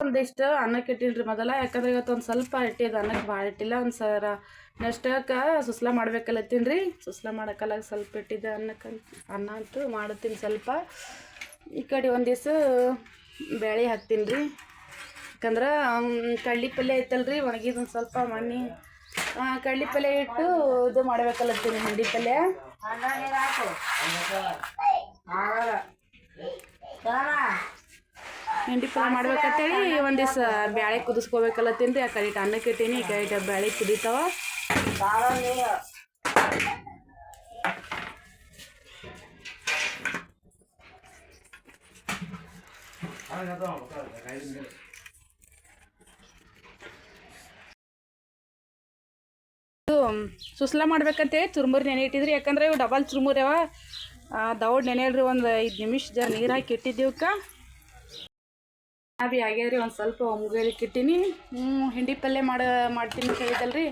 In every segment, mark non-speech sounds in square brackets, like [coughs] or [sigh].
ಒಂದಿಷ್ಟು ಅನ್ನಕ್ಕೆ ಇಟ್ಟಿಲ್ರಿ ಮೊದಲ ಯಾಕಂದ್ರೆ ಇವತ್ತು ಒಂದು ಸ್ವಲ್ಪ ಇಟ್ಟಿದ್ದು ಅನ್ನಕ್ಕೆ ಭಾಳ ಇಟ್ಟಿಲ್ಲ ಒಂದು ಸರ ನೆಕ್ಸ್ಟಕ್ಕೆ ಸುಸ್ಲಾ ಮಾಡ್ಬೇಕಲ್ಲತ್ತೀನಿ ರೀ ಸುಸ್ಲಾ ಮಾಡೋಕ್ಕಲ್ಲ ಸ್ವಲ್ಪ ಇಟ್ಟಿದ್ದೆ ಅನ್ನಕ್ಕೆ ಅನ್ನ ಅಂತೂ ಮಾಡತ್ತೀನಿ ಸ್ವಲ್ಪ. ಈ ಕಡೆ ಒಂದು ದಿವಸ ಬೇಳೆ ಹಾಕ್ತೀನಿ ರೀ ಯಾಕಂದ್ರೆ ಕಡ್ಲಿ ಪಲ್ಯ ಐತಲ್ರಿ ಒಣಗಿದ ಒಂದು ಸ್ವಲ್ಪ ಮಣ್ಣಿ ಕಡ್ಲಿ ಪಲ್ಯ ಇಟ್ಟು ಇದು ಮಾಡ್ಬೇಕಲ್ಲತ್ತೀನಿ ಹಿಂಡಿ ಪಲ್ಯ. ಹಿಂಡಿ ಪಲ್ಯ ಮಾಡ್ಬೇಕಂತೇಳಿ ಒಂದು ದಿವಸ ಬ್ಯಾಳೆ ಕುದಿಸ್ಕೋಬೇಕಲ್ಲತ್ತೀನಿ ತಿಂದು, ಆ ಕಡೆ ಅನ್ನಕ್ಕೆ ಇಟ್ಟೀನಿ ಈ ಕಡೆ ಬ್ಯಾಳೆ ಕುದೀತಾವ. ಸುಸ್ಲಾ ಮಾಡ್ಬೇಕಂತೆ ಚುರುಮುರಿ ನೆನೆ ಇಟ್ಟಿದ್ರಿ, ಯಾಕಂದ್ರೆ ಇವು ಡಬಲ್ ಚುರುಮುರಿ ಅವ. ದೌಡ್ ನೆನೆಯಲ್ರಿ, ಒಂದು ಐದು ನಿಮಿಷ ಜರ ನೀರು ಹಾಕಿ ಇಟ್ಟಿದ್ದೀವಕ್ಕ. ಬಿ ರೀ ಒಂದು ಸ್ವಲ್ಪ ಹ್ಞೂ ಹಿಂಡಿ ಪಲ್ಯ ಮಾಡ, ಮಾಡ್ತೀನಿ ಅಂತ ಹೇಳಿದಲ್ರಿ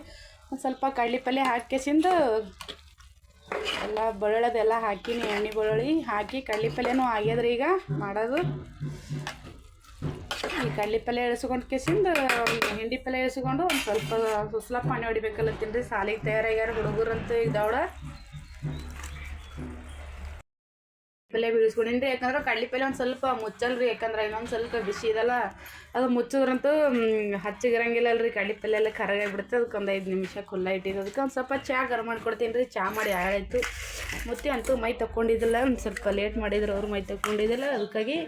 ಒಂದು ಸ್ವಲ್ಪ ಕಡ್ಲಿ ಪಲ್ಯ ಹಾಕ್ಯಸಿಂದ ಎಲ್ಲ ಬಳ್ಳದೆಲ್ಲ ಹಾಕಿನಿ, ಎಣ್ಣೆ ಬೆಳ್ಳುಳ್ಳಿ ಹಾಕಿ ಕಡ್ಲಿ ಪಲ್ಯನೂ ಆಗ್ಯದ್ರಿ ಈಗ ಮಾಡೋದು. ಈ ಕಡ್ಲಿ ಪಲ್ಯ ಇಳಿಸ್ಕೊಂಡು ಕೇಸಿಂದ ಹಿಂಡಿ ಪಲ್ಯ ಇಳಿಸ್ಕೊಂಡು ಒಂದು ಸ್ವಲ್ಪ ಸುಸ್ಲ ಪಾನಿ ಹೊಡಿಬೇಕಲ್ಲ ರೀ ಸಾಲಿಗೆ ತಯಾರಾಗ್ಯಾರ ಹುಡುಗರಂತೂ ಈಗ ದೌಡ ಪಲ್ಯ ರೀ ಯಾಕಂದ್ರೆ ಕಡ್ಲಿ ಪಲ್ಯ ಒಂದು ಸ್ವಲ್ಪ ಮುಚ್ಚಲ್ರಿ, ಯಾಕಂದ್ರೆ ಇನ್ನೊಂದು ಸ್ವಲ್ಪ ಬಿಸಿ ಇದಲ್ಲ. ಅದು ಮುಚ್ಚಿದ್ರಂತೂ ಹಚ್ಚಿಗಿರಂಗಿಲ್ಲ ಅಲ್ರಿ ಕಡ್ಲಿ ಪಲ್ಯ ಎಲ್ಲ ಕರಗಾಗಿಬಿಡುತ್ತೆ ಅದಕ್ಕೆ ಒಂದು ಐದು ನಿಮಿಷ ಖುಲ್ಲ ಇಟ್ಟಿದ್ದು. ಅದಕ್ಕೆ ಒಂದು ಸ್ವಲ್ಪ ಚಹಾ ಗರಂ ಮಾಡ್ಕೊಡ್ತೀನಿ ರೀ ಚಹಾ ಮಾಡಿ ಆಯಿತು ಮುತ್ತಿ ಅಂತೂ ಮೈ ತಕ್ಕೊಂಡಿದ್ದಿಲ್ಲ. ಒಂದು ಸ್ವಲ್ಪ ಲೇಟ್ ಮಾಡಿದ್ರು ಅವ್ರು ಮೈ ತಕ್ಕೊಂಡಿದ್ದಿಲ್ಲ. ಅದಕ್ಕಾಗಿ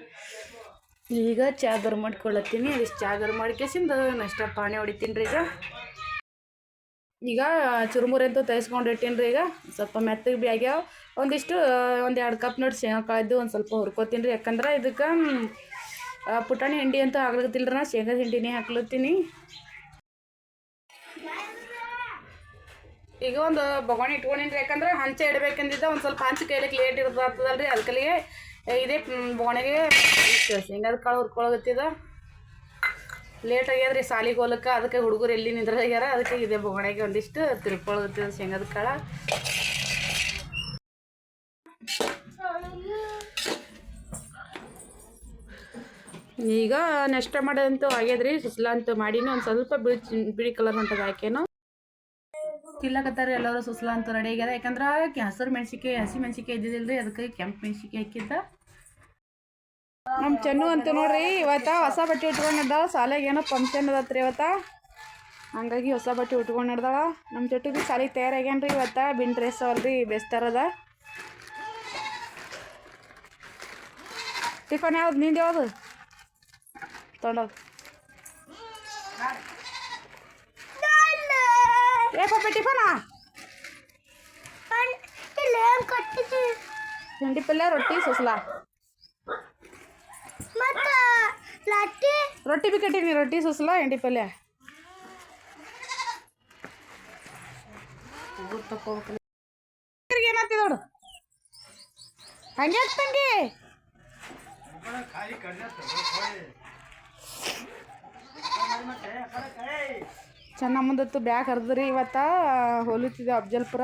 ಈಗ ಚಹಾ ಗರಂ ಮಾಡ್ಕೊಳತ್ತೀನಿ. ಅದಿಷ್ಟು ಚಹಾ ಗರಂ ಮಾಡ್ಕೇಸಿಂದ ನಷ್ಟ ಪಾನಿ ಹೊಡಿತೀನಿ ರೀ ಈಗ. ಈಗ ಚುರುಮುರಿ ಅಂತೂ ತೆಗೆಸ್ಕೊಂಡು ಇಟ್ಟೀನಿ ರೀ ಈಗ. ಸ್ವಲ್ಪ ಮೆತ್ತಗೆ ಭೀ ಆಗ್ಯಾವ ಒಂದಿಷ್ಟು ಒಂದು ಎರಡು ಕಪ್ ನೋಡಿ ಶೇಂಗಾ ಕಾಯ್ದು ಒಂದು ಸ್ವಲ್ಪ ಹುರ್ಕೋತೀನಿ ರೀ ಯಾಕಂದ್ರೆ ಇದಕ್ಕೆ ಪುಟಾಣಿ ಹಿಂಡಿ ಅಂತೂ ಆಗ್ಲತ್ತಿಲ್ಲ ನಾ. ಶೇಂಗಾದ ಹಿಂಡಿನೇ ಹಾಕ್ಲತ್ತೀನಿ. ಈಗ ಒಂದು ಬಗವಾಣಿ ಇಟ್ಕೊಂಡಿನಿ ರೀ ಯಾಕಂದ್ರೆ ಹಂಚೆ ಇಡಬೇಕಂದಿದ್ದ ಒಂದು ಸ್ವಲ್ಪ ಹಂಚು ಕೈಲಿಕ್ಕೆ ಲೇಟ್ ಇರ್ತದಲ್ರಿ ಅದಕ್ಕಲ್ಲಿಗೆ ಇದೇ ಬೊಗಣೆಗೆ ಶೇಂಗಾದ ಕಾಳು ಹುರ್ಕೊಳಗತ್ತಿದ ಲೇಟ್ ಆಗ್ಯದ್ರಿ ಸಾಲಿಗೆ ಹೋಲಕ್ಕೆ ಅದಕ್ಕೆ ಹುಡುಗರು ಎಲ್ಲಿ ನಿಂದ್ರಾಗ್ಯಾರ ಅದಕ್ಕೆ ಇದೆ ಬೊಗಣೆಗೆ ಒಂದಿಷ್ಟು ತಿರ್ಕೊಳಗತ್ತಿದ ಶೇಂಗದ ಕಾಳ. ಈಗ ನೆಕ್ಸ್ಟ್ ಮಾಡೋದಂತೂ ಆಗ್ಯದ್ರಿ, ಸುಸ್ಲಾ ಅಂತೂ ಮಾಡೀನಿ, ಒಂದು ಸ್ವಲ್ಪ ಬಿಳಿ ಬಿಳಿ ಕಲರ್ ಹೊಂಟದ ಹಾಕೇನು ತಿಲ್ಲಕತ್ತಾರ ಎಲ್ಲರೂ ಸುಸ್ಲಾ ರೆಡಿ ಆಗ್ಯದ ಯಾಕಂದ್ರೆ ಹಸಿರು ಮೆಣಸಿಕಾಯಿ ಹಸಿ ಮೆಣಸಿಕಾಯಿ ಇದ್ದಿದ್ದಿಲ್ರಿ, ಅದಕ್ಕೆ ಕೆಂಪು ಮೆಣಸಿಕಾಯಿ ಹಾಕಿದ್ದ. ನಮ್ಮ ಚೆನ್ನು ಅಂತ ನೋಡ್ರಿ ಇವತ್ತ ಹೊಸ ಬಟ್ಟೆ ಉಟ್ಕೊಂಡಿದ್ದ ಶಾಲೆಗೆ ಏನೋ ಫಂಕ್ಷನ್ ಅದತ್ರಿ ಇವತ್ತ. ಹಂಗಾಗಿ ಹೊಸ ಬಟ್ಟೆ ಉಟ್ಕೊಂಡು ನಮ್ಮ ಚಟ್ಟು ಭೀ ಶಾಲೆಗೆ ತಯಾರಾಗ್ಯಾನ್ರಿ ಇವತ್ತ ಬಿನ್ ಡ್ರೆಸ್ ಅವ್ರದ್ದು ಬೆಸ್ತಾರದ ಟಿಫನ್ ಯಾವ್ದು ನಿಂದು ಯಾವ್ದು? ತೊಗೊಂಡೋಗ್. ಏ ಪಪ್ಪಿ ಟಿಫನಾ ಪಲ್ಯ ರೊಟ್ಟಿ ಸುಸ್ಲಾ. ರೊಟ್ಟಿ ಬಿ ಕಟ್ಟೀನಿ ರೊಟ್ಟಿ ಸುಸ್ಲಾ ಎಂಡಿ ಪಲ್ಯ. ಏನಾಗ್ತಿ ನೋಡು. ಹಂಗೆ ತಂಗಿ ಚೆನ್ನಮ್ಮಂದತ್ತು ಬ್ಯಾಗ್ ಹರಿದ್ರಿ ಇವತ್ತ. ಹೋಲಿತಿದ್ದೆ ಅಫ್ಜಲ್ಪುರ.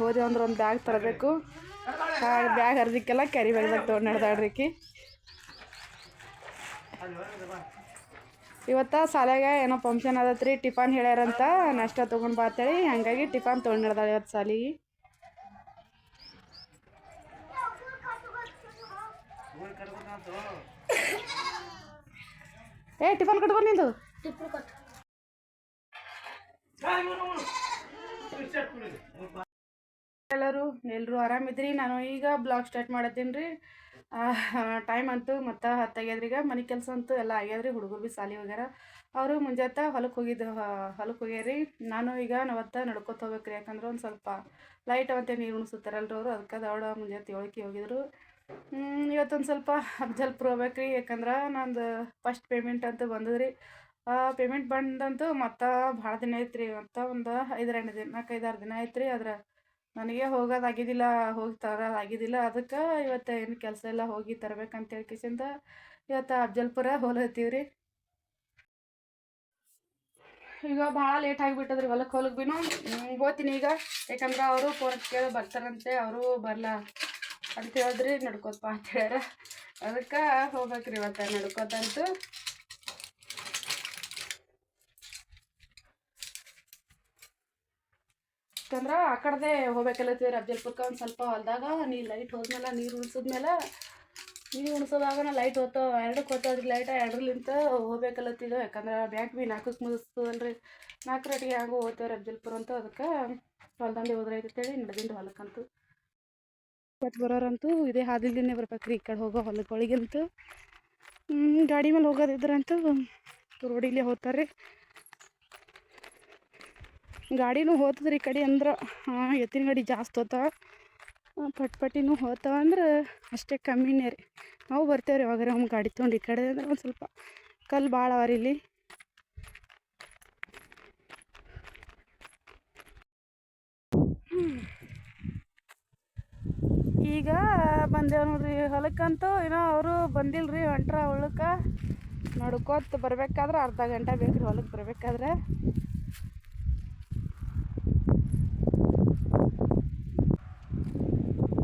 ಹೋದೆ ಅಂದ್ರೆ ಒಂದು ಬ್ಯಾಗ್ ತರಬೇಕು. ಬ್ಯಾಗ್ ಹರಿದಿಕ್ಕೆಲ್ಲ ಕ್ಯಾರಿ ಬ್ಯಾಗ್ದಾಗ ತೊಗೊಂಡು ನಡೆದಾಡ್ರಿಕಿ ಇವತ್ತ ಸಾಲಾಗ ಏನೋ ಫಂಕ್ಷನ್ ಅದತ್ರಿ ಟಿಫನ್ ಹೇಳ್ಯಾರಂತ ನಾಷ್ಟ ತೊಗೊಂಡು ಬಾತೇಳಿ ಹಂಗಾಗಿ ಟಿಫನ್ ತೊಗೊಂಡು ಹಿಡ್ದಾಳೆ ಇವತ್ತು ಸಾಲಿಗೆ. [coughs] ಏ ಟಿಫನ್ ಕಟ್ಕೊಂಡು ನಿಂದು. ಎಲ್ಲರೂ ಎಲ್ಲರೂ ಆರಾಮಿದ್ರಿ ನಾನು ಈಗ ಬ್ಲಾಗ್ ಸ್ಟಾರ್ಟ್ ಮಾಡತ್ತೀನಿ ರೀ. ಟೈಮ್ ಅಂತೂ ಮತ್ತು ಹತ್ತಾಗ್ಯದ್ರಿಗ ಮನೆ ಕೆಲಸ ಅಂತೂ ಎಲ್ಲ ಆಗ್ಯಾದ್ರಿ, ಹುಡುಗರು ಭೀ ಸಾಲಿ ಹೋಗ್ಯಾರ. ಅವರು ಮುಂಜಾತ ಹೊಲಕ್ಕೆ ಹೋಗಿದ್ದು ಹೊಲಕ್ಕೆ ಹೋಗ್ಯಾರಿ. ನಾನು ಈಗ ನಾವತ್ತ ನಡ್ಕೊತ ಹೋಗ್ಬೇಕ್ರಿ, ಯಾಕಂದ್ರೆ ಒಂದು ಸ್ವಲ್ಪ ಲೈಟ್ ಅವತ್ತೆ ನೀರು ಉಣಿಸುತ್ತಾರಲ್ರಿ ಅವರು, ಅದಕ್ಕೆ ದೌಡ ಮುಂಜಾನೆ ಏಳಕ್ಕೆ ಹೋಗಿದ್ರು. ಇವತ್ತೊಂದು ಸ್ವಲ್ಪ ಅಫ್ಜಲ್ಪುರ ಹೋಗ್ಬೇಕ್ರಿ, ಯಾಕಂದ್ರೆ ನಂದು ಫಸ್ಟ್ ಪೇಮೆಂಟ್ ಅಂತೂ ಬಂದದ್ರಿ. ಪೇಮೆಂಟ್ ಬಂದಂತೂ ಮತ್ತೆ ಭಾಳ ದಿನ ಐತ್ರಿ ಮತ್ತು ಒಂದು ಐದರ ದಿನ ನಾಲ್ಕೈದಾರು ದಿನ ಐತ್ರಿ ಆದ್ರೆ ನನಗೆ ಹೋಗೋದಾಗಿದ್ದಿಲ್ಲ ಹೋಗಿ ತರೋದಾಗಿದ್ದಿಲ್ಲ ಅದಕ್ಕೆ ಇವತ್ತು ಏನು ಕೆಲಸ ಎಲ್ಲ ಹೋಗಿ ತರಬೇಕಂತ ಹೇಳ್ಕಿಸಿಂದ ಇವತ್ತು ಅಫ್ಜಲ್ಪುರ ಹೋಲತ್ತೀವಿ ರೀ ಈಗ ಭಾಳ ಲೇಟ್ ಆಗಿಬಿಟ್ಟದ್ರಿ ಹೊಲಕ್ಕೆ ಹೊಲಕ್ಕೆ ಬಿನು. ಹೋಗ್ತೀನಿ ಈಗ. ಯಾಕಂದ್ರೆ ಅವರು ಫೋನ್ ಕೇಳಿ ಬರ್ತಾರಂತೆ, ಅವರು ಬರಲ್ಲ ಅಂತ ಹೇಳಿದ್ರಿ ನಡ್ಕೋತ ಬಾ ಅಂತ ಹೇಳ್ಯಾರ. ಅದಕ್ಕೆ ಹೋಗ್ಬೇಕ್ರಿ ಇವತ್ತು ನಡ್ಕೋತಂತು ಯಾಕಂದ್ರೆ ಆ ಕಡೆದೇ ಹೋಗ್ಬೇಕಲ್ಲತ್ತೀವಿ ಅಫ್ಜಲ್ಪುರ್ಗೆ ಒಂದು ಸ್ವಲ್ಪ ಹೊಲ್ದಾಗ. ನೀ ಲೈಟ್ ಹೋದ್ಮೇಲೆ ನೀರು ಉಣಿಸಿದ್ಮೇಲೆ, ನೀರು ಉಣಿಸೋದಾಗ ಲೈಟ್ ಹೋತಾವ ಎರಡಕ್ಕೆ ಹೋತಾವ್ರಿ ಲೈಟ ಎರಡರ್ಲಿಂತ ಹೋಗ್ಬೇಕಲ್ಲತ್ತಿದ್ದು ಯಾಕಂದ್ರೆ ಬ್ಯಾಂಕ್ ಭೀ ನಾಲ್ಕಕ್ಕೆ ಮುಗಿಸ್ತದಲ್ರಿ ನಾಲ್ಕು ರೇಟಿಗೆ ಹ್ಯಾಂಗೂ ಹೋಗ್ತೇವೆ ಅಫ್ಜಲ್ಪುರ ಅಂತ ಅದಕ್ಕೆ. ಹೊಲ್ದಂದೆ ಹೋದ್ರೈತೆ ಅಂತೇಳಿ ನಡೆದಿಂದ ಹೊಲಕ್ಕಂತೂ. ಇವತ್ತು ಬರೋರಂತೂ ಇದೇ ಹಾದಿಲ್ದಿನೇ ಬರ್ಬೇಕ್ರಿ ಈ ಕಡೆ ಹೋಗೋ ಹೊಲಗಳಿಗಂತೂ ಗಾಡಿ ಮೇಲೆ ಹೋಗೋದಿದ್ರಂತೂ ರೋಡಿಲ್ಲೇ ಹೋಗ್ತಾರೆ ಗಾಡಿನೂ ಹೋತದ್ರಿ ಈ ಕಡೆ ಅಂದ್ರೆ ಎತ್ತಿನ ಗಾಡಿ ಜಾಸ್ತಿ ಹೋತಾವ. ಪಟ್ ಪಟ್ಟಿನೂ ಹೋತಾವ ಅಂದ್ರೆ ಅಷ್ಟೇ ಕಮ್ಮಿನೇ ರೀ. ನಾವು ಬರ್ತೇವೆ ರೀ ಅವಾಗ ಗಾಡಿ ತೊಗೊಂಡು ಈ ಕಡೆ ಅಂದ್ರೆ ಒಂದು ಸ್ವಲ್ಪ ಕಲ್ಲು ಭಾಳ ಅವ ಇಲ್ಲಿ. ಈಗ ಬಂದೇವ್ ನೋಡ್ರಿ ಹೊಲಕ್ಕಂತೂ ಏನೋ ಅವರು ಬಂದಿಲ್ಲ ರೀ ಹೊಂಟ್ರ ಹೊಲಕ್ಕೆ ನಡ್ಕೋತ ಬರ್ಬೇಕಾದ್ರೆ ಅರ್ಧ ಗಂಟೆ ಬೇಕು ರೀ ಹೊಲಕ್ಕೆ ಬರ್ಬೇಕಾದ್ರೆ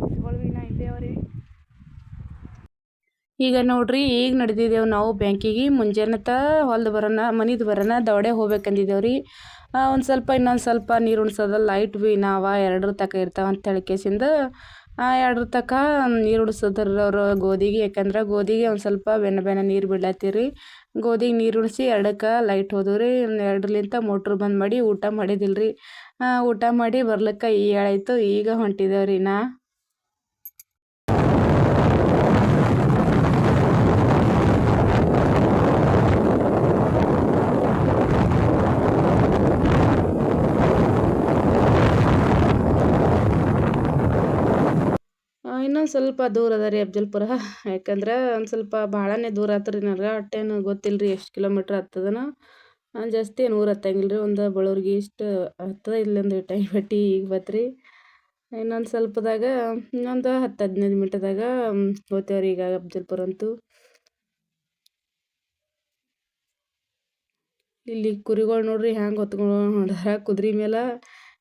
ಎತ್ಗಳು ಇನ್ನ ಇಲ್ಲೇ ಅವ್ರಿ ಈಗ ನೋಡ್ರಿ, ಈಗ ನಡೆದಿದ್ದೇವೆ ನಾವು ಬ್ಯಾಂಕಿಗೆ. ಮುಂಜಾನೆತ ಹೊಲ್ದು ಬರೋಣ ಮನಿದು ಬರೋಣ ದವಡೆ ಹೋಗ್ಬೇಕಂದಿದ್ದೇವೆ ರೀ ಒಂದು ಸ್ವಲ್ಪ ಇನ್ನೊಂದು ಸ್ವಲ್ಪ ನೀರು ಉಣ್ಸೋದ ಲೈಟ್ ಭೀ ನಾವ ಎರಡರ ತಕ ಇರ್ತಾವ ಅಂತ ಹೇಳಿ ಕೇಸಿಂದ ಎರಡರ ತಕ ನೀರು ಉಣ್ಸೋದ್ರ ಅವರು ಗೋಧಿಗೆ ಯಾಕಂದ್ರೆ ಗೋಧಿಗೆ ಒಂದು ಸ್ವಲ್ಪ ಬೆನ್ನ ಬೆನ್ನ ನೀರು ಬಿಡ್ಲತ್ತೀರಿ ಗೋಧಿಗೆ ನೀರು ಉಣಿಸಿ ಎರಡಕ್ಕೆ ಲೈಟ್ ಹೋದವು ರೀ ಎರಡರ್ಲಿಂತ ಮೋಟ್ರ್ ಬಂದ್ ಮಾಡಿ ಊಟ ಮಾಡಿದಿಲ್ರಿ. ಊಟ ಮಾಡಿ ಬರ್ಲಿಕ್ಕೆ ಈ ಹೇಳಾಯ್ತು ಈಗ ಹೊಂಟಿದ್ದೇವೆ ರೀ ನಾ. ಇನ್ನೊಂದು ಸ್ವಲ್ಪ ದೂರ ಅದ ರೀ ಅಫ್ಜಲ್ಪುರ ಯಾಕಂದ್ರೆ ಒಂದು ಸ್ವಲ್ಪ ಭಾಳನೇ ದೂರ ಆತ್ರಿ ನನಗೆ ಅಷ್ಟೇನು ಗೊತ್ತಿಲ್ಲ ರೀ ಎಷ್ಟು ಕಿಲೋಮೀಟ್ರ್ ಆಗ್ತದನ ಜಾಸ್ತಿ ಏನು ಊರು ಹತ್ತಂಗಿಲ್ಲ ರೀ ಒಂದು ಬಳ್ಳೂರಿಗೆ ಇಷ್ಟು ಹತ್ತದ ಇಲ್ಲೊಂದು ಟೈಮ್ ಬಟ್ಟಿ ಈಗ ಬತ್ರಿ. ಇನ್ನೊಂದು ಸ್ವಲ್ಪದಾಗ ಇನ್ನೊಂದು ಹತ್ತು ಹದಿನೈದು ಮಿನಿಟ್ದಾಗ ಹೋಗ್ತೇವೆ ರೀ ಈಗ ಅಫ್ಜಲ್ಪುರ ಅಂತೂ. ಇಲ್ಲಿ ಕುರಿಗಳು ನೋಡ್ರಿ ಹ್ಯಾಂಗೆ ಹೊತ್ಕೊಂಡು ಹೊಂಟಾರ ಕುದುರೆ ಮೇಲೆ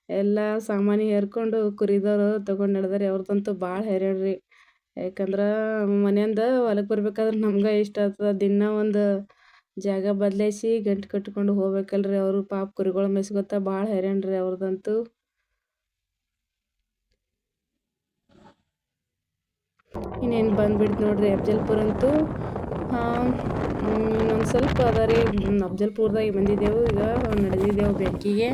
ಎಲ್ಲ ಸಾಮಾನು ಹೇರ್ಕೊಂಡು ಕುರಿದವರು ತಗೊಂಡು ನಡೆದಾರೆ. ಅವ್ರದ್ದಂತೂ ಭಾಳ ಹೈರಾಣ ರೀ. ಯಾಕಂದ್ರೆ ಮನೆಯಿಂದ ಹೊಲಕ್ಕೆ ಬರ್ಬೇಕಾದ್ರೆ ನಮ್ಗೆ ಇಷ್ಟ ಆಗ್ತದೆ ದಿನ ಒಂದು ಜಾಗ ಬದಲಾಯಿಸಿ ಗಂಟು ಕಟ್ಕೊಂಡು ಹೋಗ್ಬೇಕಲ್ರಿ. ಅವರು ಪಾಪ ಕುರಿಗಳು ಮೇಯ್ಸ್ಕೊತ ಭಾಳ ಹೈರಾಣ ರೀ ಅವ್ರದ್ದಂತೂ ಇನ್ನೇನು ಬಂದ್ಬಿಡ್ತು ನೋಡ್ರಿ ಅಫ್ಜಲ್ಪುರ ಅಂತೂ. ಒಂದು ಸ್ವಲ್ಪ ಅದ ರೀ. ಅಫ್ಜಲ್ಪುರದಾಗ ಬಂದಿದ್ದೆವು. ಈಗ ನಡೆದಿದ್ದೆವು ಬ್ಯಾಂಕಿಗೆ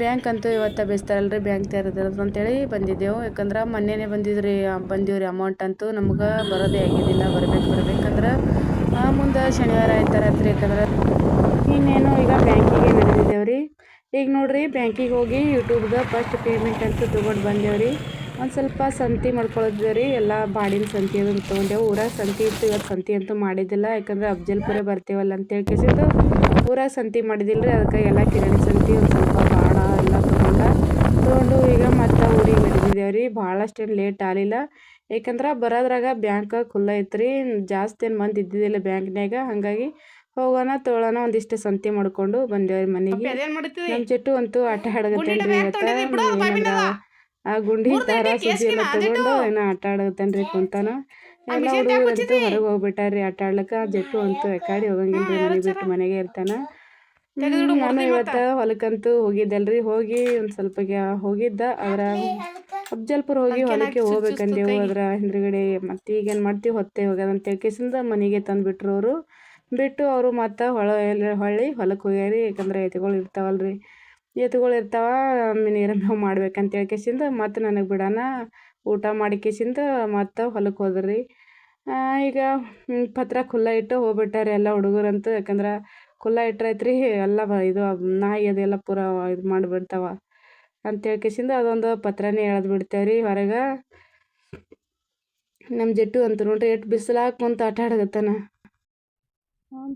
ಬ್ಯಾಂಕ್ ಅಂತೂ ಇವತ್ತು ಬೇಸ್ತಾರಲ್ರಿ, ಬ್ಯಾಂಕ್ ತೆರೆದಿರೋದು ಅಂತೇಳಿ ಬಂದಿದ್ದೆವು. ಯಾಕಂದ್ರೆ ಮೊನ್ನೆನೇ ಬಂದಿದ್ರಿ ರೀ ಅಮೌಂಟ್ ಅಂತೂ ನಮ್ಗೆ ಬರೋದೇ ಆಗಿದ್ದಿಲ್ಲ, ಬರಬೇಕು, ಬರಬೇಕಂದ್ರೆ ಮುಂದೆ ಶನಿವಾರ ಆಯ್ತಾರತ್ರಿ ಯಾಕಂದ್ರೆ ಇನ್ನೇನು ಈಗ ಬ್ಯಾಂಕಿಗೆ ನಡೆದಿದ್ದೇವೆ ರೀ ಈಗ ನೋಡಿರಿ, ಬ್ಯಾಂಕಿಗೆ ಹೋಗಿ ಯೂಟ್ಯೂಬ್ಗೆ ಫಸ್ಟ್ ಪೇಮೆಂಟ್ ಅಂತೂ ತೊಗೊಂಡು ಬಂದೇವು ರೀ ಒಂದು ಸ್ವಲ್ಪ ಸಂತಿ ಮಾಡ್ಕೊಳ್ಳೋದಿದೆ ರೀ ಎಲ್ಲ ಬಾಡಿನ ಸಂತಿ ಅದನ್ನು ತೊಗೊಂಡೆವು. ಊರಾಗ ಸಂತಿ ಇತ್ತು ಇವತ್ತು ಸಂತಿ ಅಂತೂ ಮಾಡಿದ್ದಿಲ್ಲ, ಯಾಕಂದ್ರೆ ಅಫ್ಜಲ್ಪುರ ಬರ್ತೀವಲ್ಲ ಅಂತೇಳಿ ಕೇಸಿದ್ದು ಊರಾಗ ಸಂತಿ ಮಾಡಿದ್ದಿಲ್ಲ ರೀ ಅದಕ್ಕೆ ಎಲ್ಲ ಕಿರಾಣಿ ಸಂತಿ ಒಂದು ಬಾಡ ಎಲ್ಲ ತೊಗೊಂಡ ತೊಗೊಂಡು ಈಗ ಮತ್ತೆ ಊರಿಗೆ ರೀ ರೀ ಏನು ಲೇಟ್ ಆಗಲಿಲ್ಲ. ಏಕೆಂದ್ರೆ ಬರೋದ್ರಾಗ ಬ್ಯಾಂಕ್ ಖುಲ್ಲ ಐತ್ರಿ ಜಾಸ್ತಿ ಏನು ಮಂದಿ ಇದ್ದಿದ್ದಿಲ್ಲ ಬ್ಯಾಂಕ್ನ್ಯಾಗ ಹಾಗಾಗಿ ಹೋಗೋಣ ತೊಗೊಳೋಣ ಒಂದಿಷ್ಟು ಸಂತಿ ಮಾಡ್ಕೊಂಡು ಬಂದೇವ್ರಿ ಮನೆಗೆ. ನಮ್ಮ ಚೆಟ್ಟು ಅಂತೂ ಆಟ ಆಡಗತ್ತೇನ್ರಿ ಇವತ್ತು. ಆ ಗುಂಡಿ ತರ ಸುದ್ದಿ ಎಲ್ಲ ತಗೊಂಡು ಏನೋ ಆಟ ಆಡಗತ್ತೇನ್ರಿ ಕುಂತಾನ. ಎಲ್ಲ ಹುಡುಗರಂತೂ ಹೊರಗೆ ಹೋಗ್ಬಿಟ್ಟಾರ್ರಿ ಆಟ ಆಡ್ಲಕ್ಕ. ಜಟ್ಟು ಅಂತೂ ಎಕಾಡಿ ಹೋಗಂಗಿಲ್ರಿ ಮನೆ ಬಿಟ್ಟು ಮನೆಗೆ ಇರ್ತಾನ. ನಾನು ಇವತ್ತು ಹೊಲಕ್ಕಂತೂ ಹೋಗಿದ್ದಲ್ರಿ. ಹೋಗಿ ಒಂದು ಸ್ವಲ್ಪ ಹೋಗಿದ್ದ ಅದರ ಅಫ್ಜಲ್ಪುರ ಹೋಗಿ ಹೊಲಕ್ಕೆ ಹೋಗ್ಬೇಕಂದೇವು ಹೋದ್ರ ಹಿಂದ್ಗಡೆ. ಮತ್ತೆ ಈಗೇನ್ ಮಾಡ್ತೀವಿ ಹೊತ್ತೆ ಹೋಗ್ಯದಂತ ಕೇಸಿಂದ ಮನೆಗೆ ತಂದುಬಿಟ್ರು ಅವರು. ಬಿಟ್ಟು ಅವರು ಮತ್ತೆ ಹೊಳ ಎಲ್ಲ ಹೊಳ್ಳಿ ಹೊಲಕ್ಕೆ ಹೋಗ್ಯಾರಿ ಯಾಕಂದ್ರೆ ಎತ್ತುಗಳು ಇರ್ತಾವಲ್ರಿ. ಎತ್ತುಗಳು ಇರ್ತಾವ ನೀರ ಮೇವು ಮಾಡ್ಬೇಕಂತ ಹೇಳ್ಕೇಸಿಂದ ಮತ್ತೆ ನನಗೆ ಬಿಡೋಣ ಊಟ ಮಾಡಿ ಕೇಸಿಂದ ಮತ್ತೆ ಹೊಲಕ್ಕೆ ಹೋದ್ರಿ. ಈಗ ಪತ್ರ ಖುಲ್ಲ ಇಟ್ಟು ಹೋಗ್ಬಿಟ್ಟಾರೆ ಎಲ್ಲ ಹುಡುಗರಂತೂ. ಯಾಕಂದ್ರೆ ಖುಲ್ಲ ಇಟ್ರೈತ್ರಿ ಎಲ್ಲ ಇದು ನಾಯಿ ಅದೆಲ್ಲ ಪೂರ ಇದು ಮಾಡಿಬಿಡ್ತಾವ. ಅಂತ ಹೇಳ್ಕೇಸಿಂದ ಅದೊಂದು ಪತ್ರನೇ ಎಳೆದು ಬಿಡ್ತೇವ್ರಿ ಹೊರಗೆ. ನಮ್ಮ ಜಟ್ಟು ಅಂತ ನೋಡ್ರಿ ಎಷ್ಟು ಬಿಸಿಲಾಗ ಕುಂತು ಆಟ ಆಡಕತ್ತಾನ.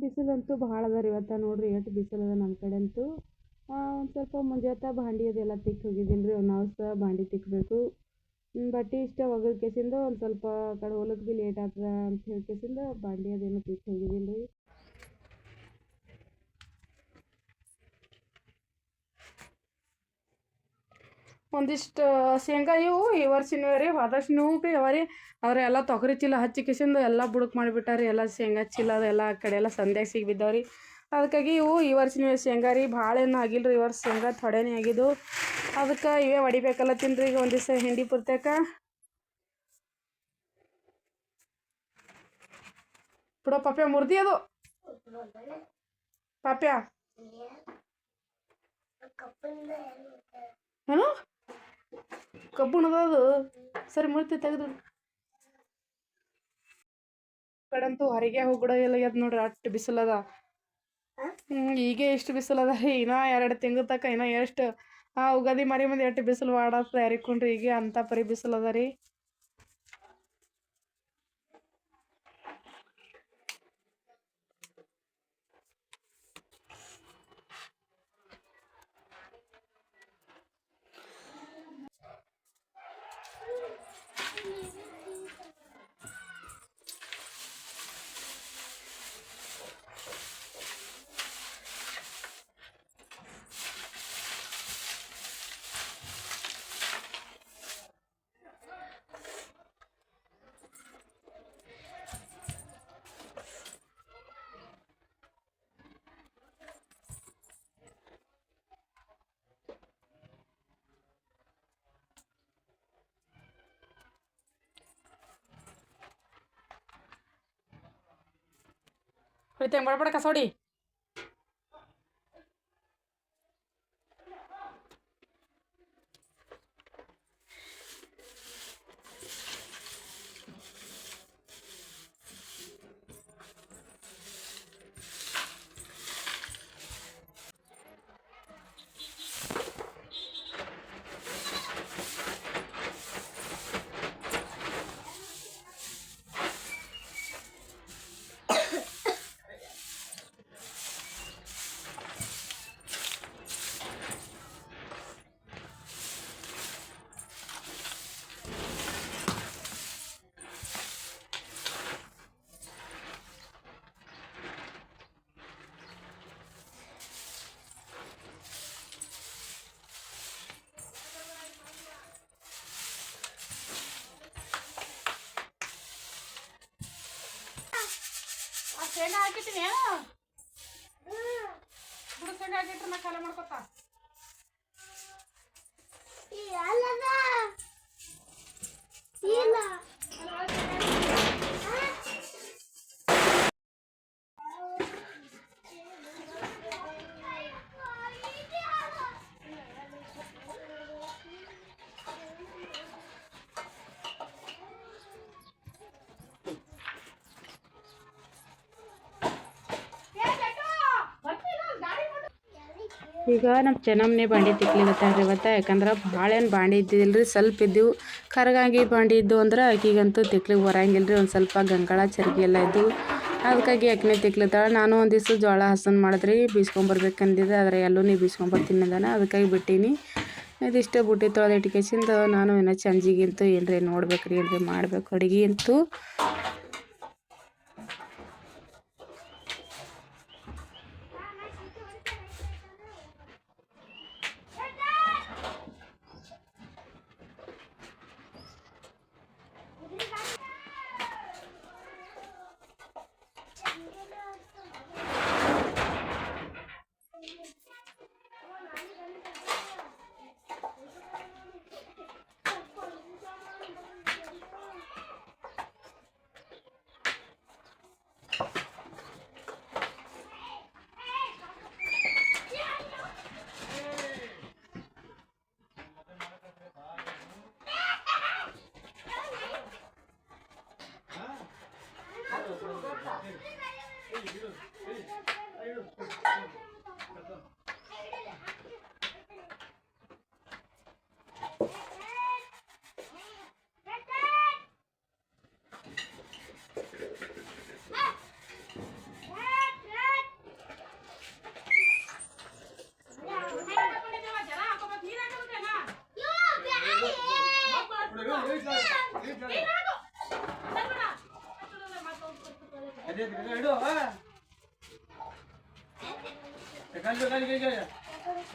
ಬಿಸಿಲಂತೂ ಭಾಳ ಅದ ರೀ ಇವತ್ತು ನೋಡ್ರಿ ಎಷ್ಟು ಬಿಸಿಲು ಅದ ನಮ್ಮ ಕಡೆ ಅಂತೂ ಒಂದು ಸ್ವಲ್ಪ ಮುಂಜಾನೆ ಭಾಂಡಿ ಅದೆಲ್ಲ ತಿಕ್ಕಿ ಹೋಗಿದ್ದೀನಿ ರೀ ಒಂದು ಸಹ ಭಾಂಡಿ ತಿಕ್ಕಬೇಕು ಬಟ್ಟೆ ಇಷ್ಟ ಒಗದ ಒಂದು ಸ್ವಲ್ಪ ಕಡೆ ಹೊಲಕ್ಕೆ ಭೀ ಲೇಟ್ ಆಗ್ತದ ಅಂತ ಹೇಳಿ ಕೇಸಿಂದ ಭಾಂಡಿ ಅದೇನು ತಿಕ್ಕಿ ಹೋಗಿದ್ದೀನಿ ರೀ ಒಂದಿಷ್ಟು ಶೇಂಗಾ ಇವು ಈ ವರ್ಷನೂ ರೀ ನೀವು ಭೀ ಅವ ರೀ. ಅವರೆಲ್ಲ ಎಲ್ಲ ತೊಗರಿ ಚೀಲ ಹಚ್ಚಿ ಕಿಸಿಂದು ಎಲ್ಲ ಬುಡಕ್ ಮಾಡಿಬಿಟ್ಟಾರಿ ಎಲ್ಲ ಶೇಂಗಾ ಚೀಲ ಅದೆಲ್ಲ ಆ ಕಡೆ ಎಲ್ಲ ಸಂಧ್ಯಾಗ ಸಿಗಿಬಿದ್ದಾವ್ರಿ ಅದಕ್ಕಾಗಿ ಇವು ಈ ವರ್ಷ ಶೇಂಗಾ ರೀ ಭಾಳ ಏನು ಆಗಿಲ್ಲ ರೀ ಈ ವರ್ಷ ಶೇಂಗಾ ಥೊಡೆನೇ ಆಗಿದ್ದು. ಅದಕ್ಕೆ ಇವೇ ಹೊಡಿಬೇಕಲ್ಲ ತಿನ್ರಿ ಈಗ ಒಂದು ದಿವಸ ಹಿಂಡಿ ಪುರ್ತಕ ಬಿಡೋ ಪಾಪ್ಯ ಮುರ್ದಿ ಅದು. ಪಾಪ್ಯ. ಏನು? ಕಬ್ಬುಣದ ಅದು. ಸರಿ ಮುರ್ತಿ ತೆಗೆದು. ಕಡಂತೂ ಹೊರಗೆ ಹೋಗ್ಬಿಡೋದಿಲ್ಲ ಎದ್ ನೋಡ್ರಿ ಅಷ್ಟು ಬಿಸಿಲದ ಹ್ಞೂ ಈಗ ಎಷ್ಟು ಬಿಸಿಲದ ರೀ. ಇನ್ನೂ ಎರಡು ತಿಂಗಳ ತಕ್ಕ ಇನ್ನೂ ಎಷ್ಟು ಆ ಉಗಾದಿ ಮರಿ ಮುಂದೆ ಎಷ್ಟು ಬಿಸಿಲು ಮಾಡತ್ತ ಯಾರಿಕೊಂಡ್ರಿ ಈಗ ಅಂತ ಪರಿ ಬಿಸಿಲದ ರೀ. అయితే ఎంబడపడ కసోడి ಶೇಂಗಾ ಹಾಕಿದ್ದೀನಿ ಬಿಡು ಶೇಂಗಾ ಹಾಕಿಟ್ರೆ ನಾ ಖಾಲಿ ಮಾಡ್ಕೊತಾ? ಈಗ ನಮ್ಮ ಚೆನ್ನಮ್ಮನೆ ಬಾಂಡೆ ತಿಕ್ಲಿಗತ್ತಾಳ್ರಿ ಇವತ್ತು, ಯಾಕಂದ್ರೆ ಭಾಳ ಏನು ಬಾಂಡಿ ಇದ್ದಿದ್ದಿಲ್ಲ ರೀ ಸ್ವಲ್ಪ ಇದ್ದೀವು. ಕರಗಾಗಿ ಬಾಂಡೆ ಇದ್ದು ಅಂದ್ರೆ ಆಕಿಗಂತೂ ತಿಕ್ಲಿಗೆ ಬರಂಗಿಲ್ಲ ರೀ ಒಂದು ಸ್ವಲ್ಪ ಗಂಗಾಳ ಚರ್ಗಿ ಎಲ್ಲ ಇದ್ದವು. ಅದಕ್ಕಾಗಿ ಆಕಿನೇ ತಿಕ್ಲತ್ತಾಳೆ ನಾನು ಒಂದು ದಿವಸ ಜೋಳ ಹಸನ್ ಮಾಡಿದ್ರಿ ಬೀಸ್ಕೊಂಬರ್ಬೇಕಂದಿದ್ದೆ ಆದರೆ ಎಲ್ಲೂ ನೀ ಬೀಸ್ಕೊಂಬರ್ತೀನಿ ಅಂದಾನ, ಅದಕ್ಕಾಗಿ ಬಿಟ್ಟೀನಿ. ಇದಿಷ್ಟೇ ಬುಟ್ಟಿ ತೊಳೆದು ಇಟ್ಕೇಸಿಂದ ನಾನು ಇನ್ನೂ ಚಂಜಿಗಿಂತೂ ಏನ್ರಿ ನೋಡ್ಬೇಕು ರೀ ಏನ್ರಿ ಮಾಡ್ಬೇಕು ಅಡುಗೆ ಅಂತೂ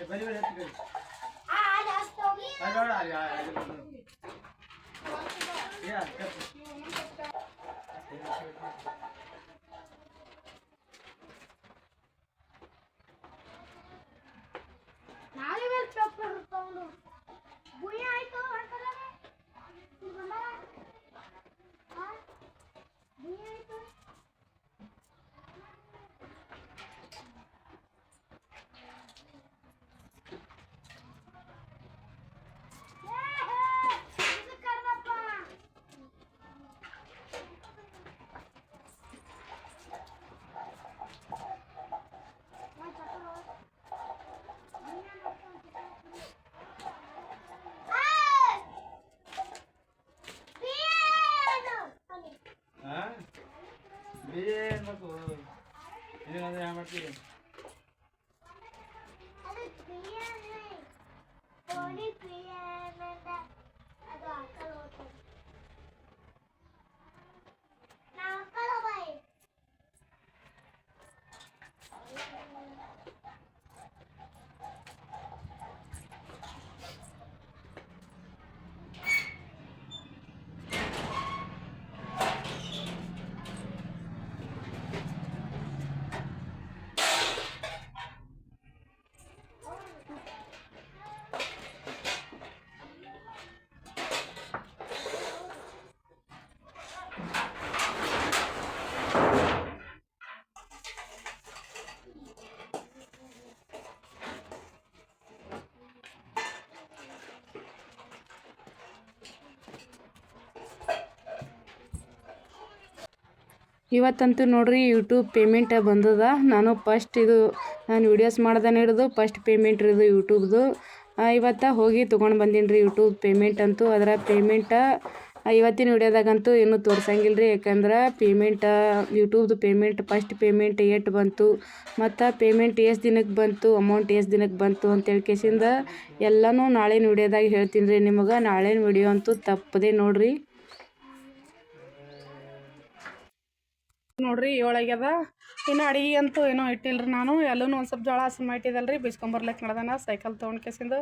ಬನ್ನಿ ಬನ್ನಿ Мартиренко. ಇವತ್ತಂತೂ ನೋಡ್ರಿ ಯೂಟ್ಯೂಬ್ ಪೇಮೆಂಟ್ ಬಂದದ. ನಾನು ಫಸ್ಟ್ ಇದು ನಾನು ವೀಡಿಯೋಸ್ ಮಾಡ್ದಾನೆ ಹಿಡಿದು ಫಸ್ಟ್ ಪೇಮೆಂಟ್ ಇರೋದು ಯೂಟ್ಯೂಬ್ದು ಇವತ್ತು ಹೋಗಿ ತೊಗೊಂಡು ಬಂದೀನಿ ರೀ ಯೂಟ್ಯೂಬ್ ಪೇಮೆಂಟ್ ಅಂತೂ. ಅದರ ಪೇಮೆಂಟ ಇವತ್ತಿನ ವಿಡಿಯೋದಾಗಂತೂ ಇನ್ನೂ ತೋರ್ಸಂಗಿಲ್ಲ ರೀ ಯಾಕಂದ್ರೆ ಪೇಮೆಂಟ ಯೂಟ್ಯೂಬ್ದು ಪೇಮೆಂಟ್ ಫಸ್ಟ್ ಪೇಮೆಂಟ್ ಎಷ್ಟು ಬಂತು. ಮತ್ತು ಪೇಮೆಂಟ್ ಎಷ್ಟು ದಿನಕ್ಕೆ ಬಂತು ಅಮೌಂಟ್ ಎಷ್ಟು ದಿನಕ್ಕೆ ಬಂತು ಅಂತೇಳಿ ಕೇಸಿಂದ ಎಲ್ಲನೂ ನಾಳೆನ ವಿಡಿಯೋದಾಗ ಹೇಳ್ತೀನಿ ರೀ ನಿಮಗೆ. ನಾಳೆನ ವಿಡಿಯೋ ಅಂತೂ ತಪ್ಪದೆ ನೋಡ್ರಿ. ನೋಡ್ರಿ ಏಳಾಗ್ಯದ. ಇನ್ನು ಅಡಿಗೆ ಅಂತೂ ಏನೋ ಇಟ್ಟಿಲ್ಲ ರೀ ನಾನು. ಎಲ್ಲೂ ಒಂದು ಸ್ವಲ್ಪ ಜೋಳ ಹಸಿ ಇಟ್ಟಿದ್ದಲ್ಲ ರೀ ಬಿಸ್ಕೊಂಬರ್ಲಿಕ್ಕೆ ನಡ್ದಾನ ಸೈಕಲ್ ತೊಗೊಂಡು ಕೇಸಿಂದ.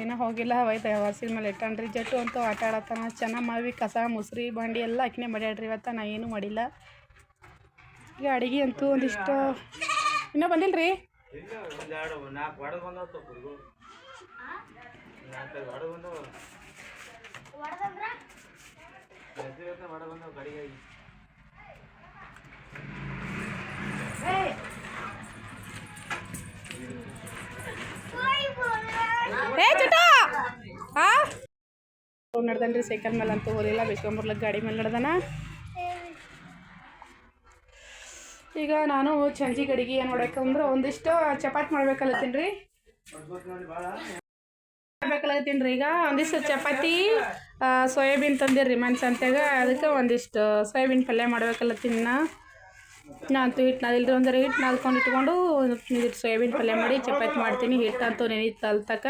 ಇನ್ನೂ ಹೋಗಿಲ್ಲ ಒಯ್ದು ಹಸಿದ ಮೇಲೆ ಇಟ್ಟಾನ್ರಿ. ಜಟ್ಟು ಅಂತೂ ಆಟ ಆಡತ್ತಾನ. ಚೆನ್ನಾಗಿ ಮಾವಿ, ಕಸ, ಮುಸ್ರಿ, ಬಂಡಿ ಎಲ್ಲ ಅಕ್ಕಿನೇ ಮಾಡ್ಯಾಡ್ರಿ ಇವತ್ತು. ನಾ ಏನೂ ಮಾಡಿಲ್ಲ. ಈಗ ಅಡಿಗೆ ಅಂತೂ ಒಂದಿಷ್ಟು ಇನ್ನೂ ಬಂದಿಲ್ಲ ರೀ ಬಂದವ ಹುಡುಗರು ನಾಲ್ಕೈದು ಹೊಡೆದು ಬಂದವ ಎದ್ದು ಎದ್ದು ಹೊಡೆದು ಬಂದವ ಗಡಿಗಾಗಿ ಏ ಚಟ ಆ ನಡ್ದನ್ರಿ ಸೈಕಲ್ ಮೇಲೆ ಅಂತೂ ಹೋಲಿಲ್ಲ ಬಿಸ್ಕೊಂಬರ್ಲಿಕ್ಕೆ ಗಾಡಿ ಮೇಲೆ ನಡ್ದಾನ. ಈಗ ನಾನು ಚಂಜಿ ಗಡಿಗೆ ಏನು ಮಾಡಬೇಕಂದ್ರೆ ಒಂದಿಷ್ಟು ಚಪಾತಿ ಮಾಡ್ಬೇಕಲ್ಲತ್ತೀನಿ ರೀ ಈಗ ಒಂದಿಷ್ಟು ಚಪಾತಿ ಸೋಯಾಬೀನ್ ತಂದಿರ್ರಿ ಮನ್ಸಂತೆಗ ಅದಕ್ಕೆ ಒಂದಿಷ್ಟು ಸೋಯಾಬೀನ್ ಪಲ್ಯ ಮಾಡ್ಬೇಕಲ್ಲತ್ತೀನಿ ನಾ ನಾ ಅಂತೂ ಹಿಟ್ಟು ನಾದಿಲ್ರಿ ಒಂದರ ಹಿಟ್ಟು ನಾದ್ಕೊಂಡು ಇಟ್ಕೊಂಡು ಸೋಯಾಬೀನ್ ಪಲ್ಯ ಮಾಡಿ, ಚಪಾತಿ ಮಾಡ್ತೀನಿ. ಹಿಟ್ಟು ಅಂತೂ ನೆನೀತು ಅಲ್ತಕ